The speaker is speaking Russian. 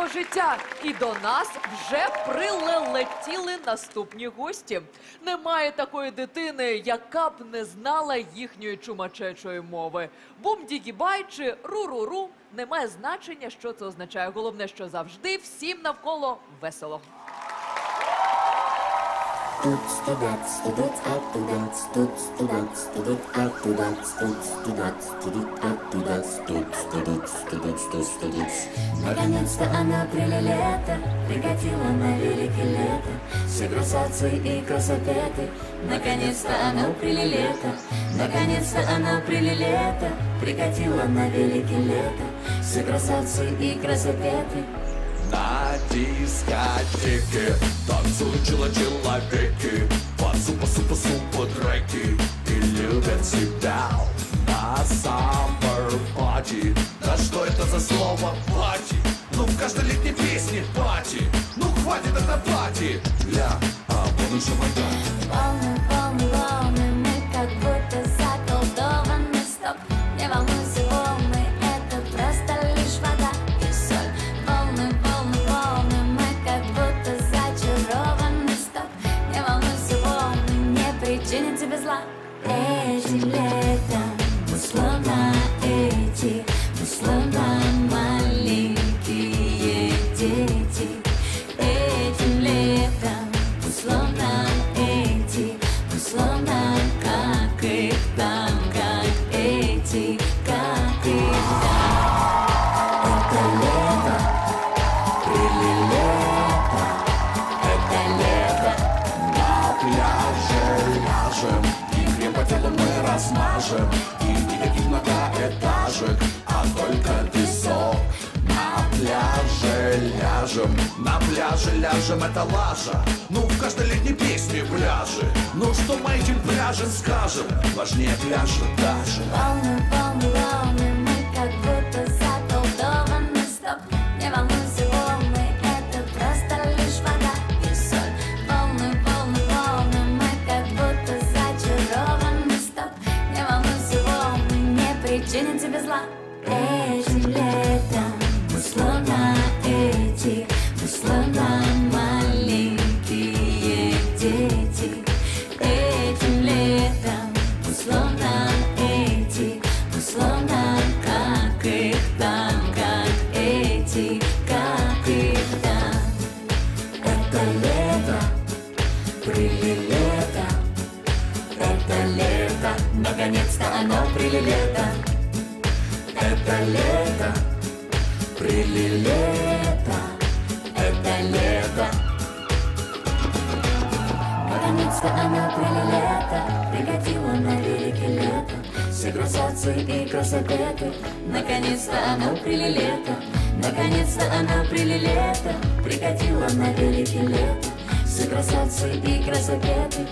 світського життя. І до нас вже прилетіли наступні гості. Немає такої дитини, яка б не знала їхньої чумачечої мови. Бум-дігі-бай чи ру-ру-ру Немає значення, що це означає. Головне, що завжди всім навколо весело. Наконец-то она прилета, прикатила на велике лето, все красавцы и красопеты. Наконец-то она прилета, наконец-то она прилета, прикатила на велике лето, все красавцы и красопеты. На дискотеке танцуют человеки Пасу, пасу, пасу по треки И любят себя на summer party Да что это за слово пати? Ну в каждой летней песне пати Ну хватит это пати Ля, а вон Этим летом размажем И никаких многоэтажек, а только песок. На пляже ляжем, на пляже ляжем, это лажа. Ну, в каждой летней песне пляжи. Ну, что мы этим пляжем скажем? Важнее пляжа даже. Волны, волны, волны, мы как будто прилилето, это лето, наконец-то оно прилилето. Это лето, прилилето, это лето. Наконец-то она прилета, прикатила на велике лето. Все красавцы и красопеты. Наконец-то она прилета, наконец-то она прилета, прикатила на велике лето. Все красавцы и красопеты.